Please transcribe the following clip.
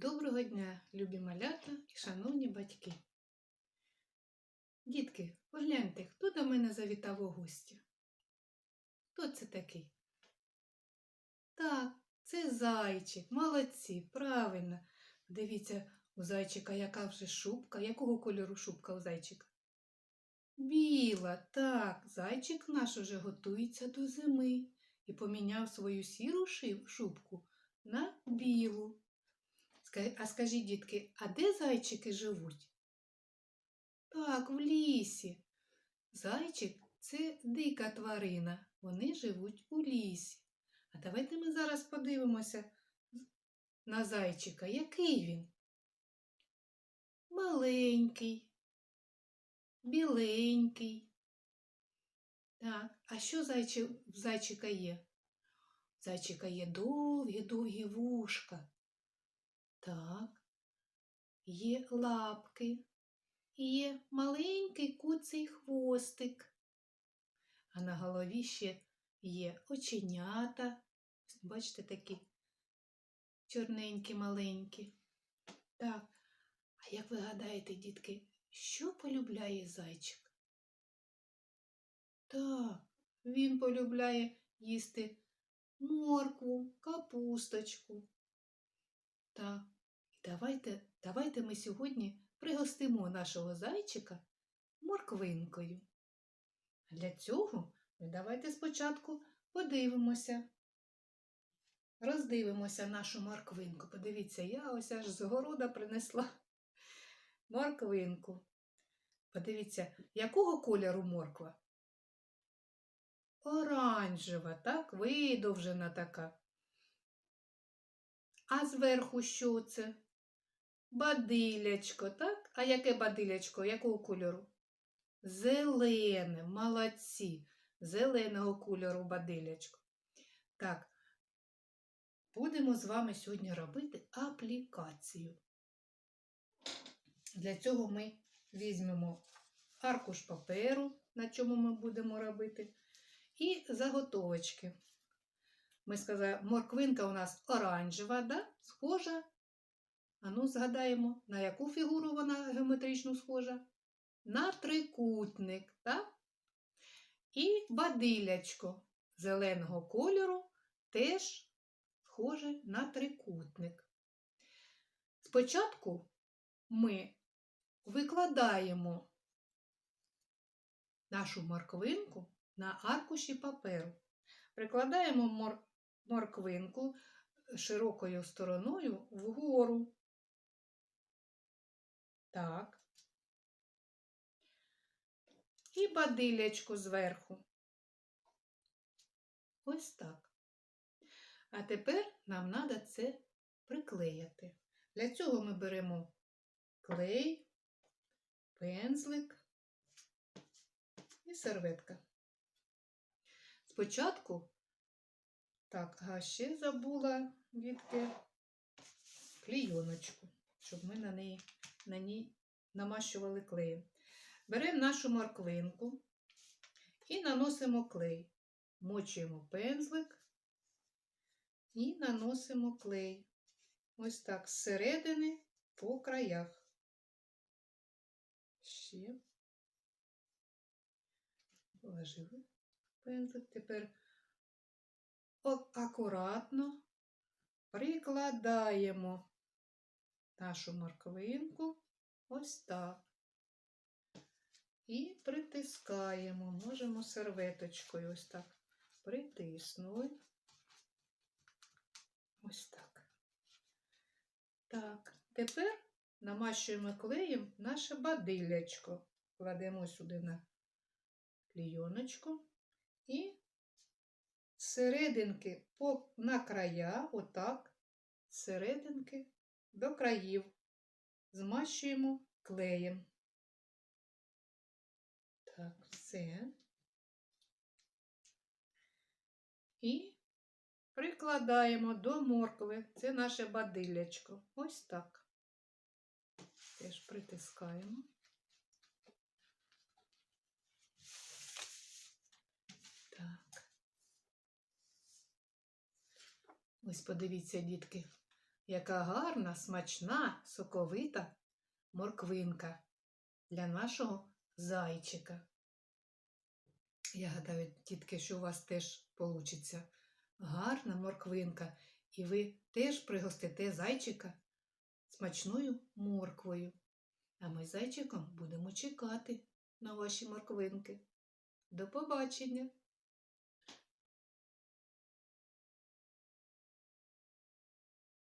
Доброго дня, любі малята і шановні батьки. Дітки, погляньте, хто до мене завітав у гості? Хто це такий? Так, це зайчик, молодці, правильно. Дивіться, у зайчика яка вже шубка. Якого кольору шубка у зайчика? Біла, так, зайчик наш уже готується до зими і поміняв свою сіру шубку на білу. А скажіть, дітки, а де зайчики живуть? Так, в лісі. Зайчик це дика тварина. Вони живуть у лісі. А давайте ми зараз подивимося на зайчика. Який він? Маленький, біленький. Так, а що зайчи, в зайчика є? В зайчика є довгі-довгі вушка. Так, є лапки, є маленький куций хвостик. А на голові ще є оченята. Бачите, такі чорненькі, маленькі. Так, а як ви гадаєте, дітки, що полюбляє зайчик? Так, він полюбляє їсти моркву, капусточку. Так, давайте, давайте ми сьогодні пригостимо нашого зайчика морквинкою. Для цього давайте спочатку подивимося. Роздивимося нашу морквинку. Подивіться, я ось аж з города принесла морквинку. Подивіться, якого кольору морква? Оранжева, так, видовжена така. А зверху що це? Бадилячко, так? А яке бадилячко? Якого кольору? Зелене, молодці. Зеленого кольору бадилячко. Так, будемо з вами сьогодні робити аплікацію. Для цього ми візьмемо аркуш паперу, на чому ми будемо робити, і заготовочки. Ми сказали, морквинка у нас оранжева, да? схожа. А ну згадаємо, на яку фігуру вона геометрично схожа? На трикутник, так? І бадилячко зеленого кольору теж схоже на трикутник. Спочатку ми викладаємо нашу морквинку на аркуші паперу. Прикладаємо мор... морквинку широкою стороною вгору. Так. І бадилячку зверху. Ось так. А тепер нам треба це приклеїти. Для цього ми беремо клей, пензлик і серветка. Спочатку, так, а ще забула дітки клійоночку, щоб ми на неї, на ній намащували клеєм. Беремо нашу морквинку і наносимо клей. Мочуємо пензлик і наносимо клей. Ось так зсередини по краях. Ще положили пензлик. Тепер акуратно прикладаємо нашу морквинку ось так. І притискаємо, можемо серветочкою ось так притиснули. Ось так. Так, тепер намащуємо клеєм наше бадилячко. Кладемо сюди на клійоночку і серединки на края, отак, серединки до країв змащуємо клеєм. Так, все. І прикладаємо до моркви. Це наше бадилячко. Ось так. Теж притискаємо. Так. Ось подивіться, дітки, яка гарна, смачна, соковита морквинка для нашого зайчика. Я гадаю, тітки, що у вас теж получиться гарна морквинка, і ви теж пригостите зайчика смачною морквою. А ми зайчиком будемо чекати на ваші морквинки. До побачення!